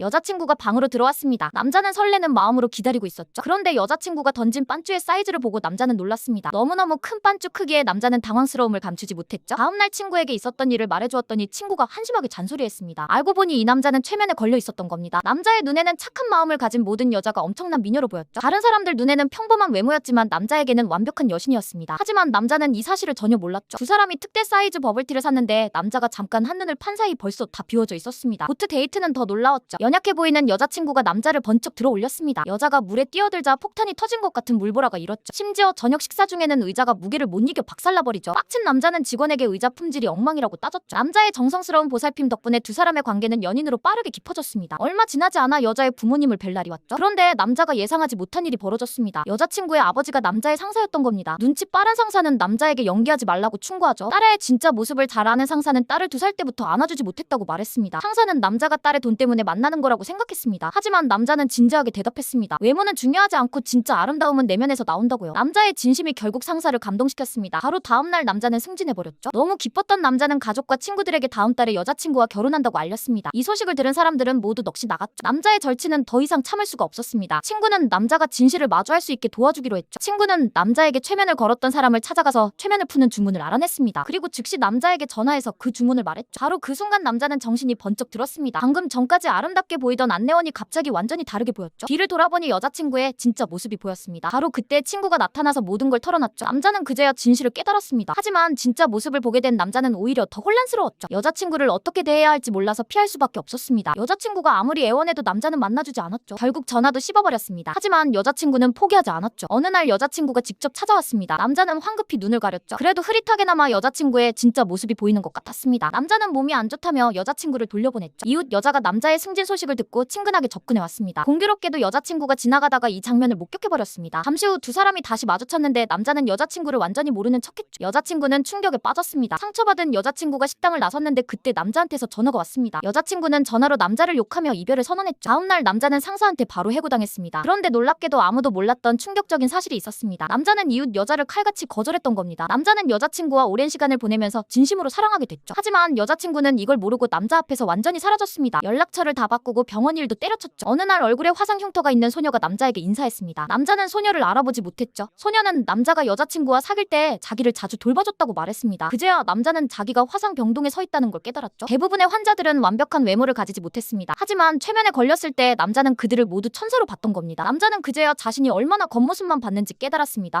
여자친구가 방으로 들어왔습니다. 남자는 설레는 마음으로 기다리고 있었죠. 그런데 여자친구가 던진 반쭈의 사이즈를 보고 남자는 놀랐습니다. 너무너무 큰 반쭈 크기에 남자는 당황스러움을 감추지 못했죠. 다음날 친구에게 있었던 일을 말해주었더니 친구가 한심하게 잔소리했습니다. 알고 보니 이 남자는 최면에 걸려 있었던 겁니다. 남자의 눈에는 착한 마음을 가진 모든 여자가 엄청난 미녀로 보였죠. 다른 사람들 눈에는 평범한 외모였지만 남자에게는 완벽한 여신이었습니다. 하지만 남자는 이 사실을 전혀 몰랐죠. 두 사람이 특대 사이즈 버블티를 샀는데 남자가 잠깐 한눈을 판 사이 벌써 다 비워져 있었습니다. 보트 데이트는 더 놀라웠죠. 연약해 보이는 여자친구가 남자를 번쩍 들어 올렸습니다. 여자가 물에 뛰어들자 폭탄이 터진 것 같은 물보라가 일었죠. 심지어 저녁 식사 중에는 의자가 무게를 못 이겨 박살나버리죠. 빡친 남자는 직원에게 의자 품질이 엉망이라고 따졌죠. 남자의 정성스러운 보살핌 덕분에 두 사람의 관계는 연인으로 빠르게 깊어졌습니다. 얼마 지나지 않아 여자의 부모님을 뵐 날이 왔죠. 그런데 남자가 예상하지 못한 일이 벌어졌습니다. 여자친구의 아버지가 남자의 상사였던 겁니다. 눈치 빠른 상사는 남자에게 연기하지 말라고 충고하죠. 딸의 진짜 모습을 잘 아는 상사는 딸을 두 살 때부터 안아주지 못했다고 말했습니다. 상사는 남자가 딸의 돈 때문에 만나는 거라고 생각했습니다. 하지만 남자는 진지하게 대답했습니다. 외모는 중요하지 않고 진짜 아름다움은 내면에서 나온다고요. 남자의 진심이 결국 상사를 감동시켰습니다. 바로 다음날 남자는 승진해버렸죠. 너무 기뻤던 남자는 가족과 친구들에게 다음 달에 여자친구와 결혼한다고 알렸습니다. 이 소식을 들은 사람들은 모두 넋이 나갔죠. 남자의 절친은 더 이상 참을 수가 없었습니다. 친구는 남자가 진실을 마주할 수 있게 도와주기로 했죠. 친구는 남자에게 최면을 걸었던 사람을 찾아가서 최면을 푸는 주문을 알아냈습니다. 그리고 즉시 남자에게 전화해서 그 주문을 말했죠. 바로 그 순간 남자는 정신이 번쩍 들었습니다. 방금 전까지 아름답 게 보이던 안내원이 갑자기 완전히 다르게 보였죠. 뒤를 돌아보니 여자친구의 진짜 모습이 보였습니다. 바로 그때 친구가 나타나서 모든 걸 털어놨죠. 남자는 그제야 진실을 깨달았습니다. 하지만 진짜 모습을 보게 된 남자는 오히려 더 혼란스러웠죠. 여자친구를 어떻게 대해야 할지 몰라서 피할 수밖에 없었습니다. 여자친구가 아무리 애원해도 남자는 만나주지 않았죠. 결국 전화도 씹어버렸습니다. 하지만 여자친구는 포기하지 않았죠. 어느 날 여자친구가 직접 찾아왔습니다. 남자는 황급히 눈을 가렸죠. 그래도 흐릿하게나마 여자친구의 진짜 모습이 보이는 것 같았습니다. 남자는 몸이 안 좋다며 여자친구를 돌려보냈죠. 이웃 여자가 남자의 승진 소식 을 듣고 친근하게 접근해 왔습니다. 공교롭게도 여자친구가 지나가다가 이 장면을 목격해버렸습니다. 잠시 후 두 사람이 다시 마주쳤는데 남자는 여자친구를 완전히 모르는 척했죠. 여자친구는 충격에 빠졌습니다. 상처받은 여자친구가 식당을 나섰는데 그때 남자한테서 전화가 왔습니다. 여자친구는 전화로 남자를 욕하며 이별을 선언했죠. 다음날 남자는 상사한테 바로 해고당했습니다. 그런데 놀랍게도 아무도 몰랐던 충격적인 사실이 있었습니다. 남자는 이웃 여자를 칼같이 거절했던 겁니다. 남자는 여자친구와 오랜 시간을 보내면서 진심으로 사랑하게 됐죠. 하지만 여자친구는 이걸 모르고 남자 앞에서 완전히 사라졌습니다. 연락처를 다 바꾸고 병원 일도 때려쳤죠. 어느 날 얼굴에 화상 흉터가 있는 소녀가 남자에게 인사했습니다. 남자는 소녀를 알아보지 못했죠. 소녀는 남자가 여자친구와 사귈 때 자기를 자주 돌봐줬다고 말했습니다. 그제야 남자는 자기가 화상 병동에 서 있다는 걸 깨달았죠. 대부분의 환자들은 완벽한 외모를 가지지 못했습니다. 하지만 최면에 걸렸을 때 남자는 그들을 모두 천사로 봤던 겁니다. 남자는 그제야 자신이 얼마나 겉모습만 봤는지 깨달았습니다.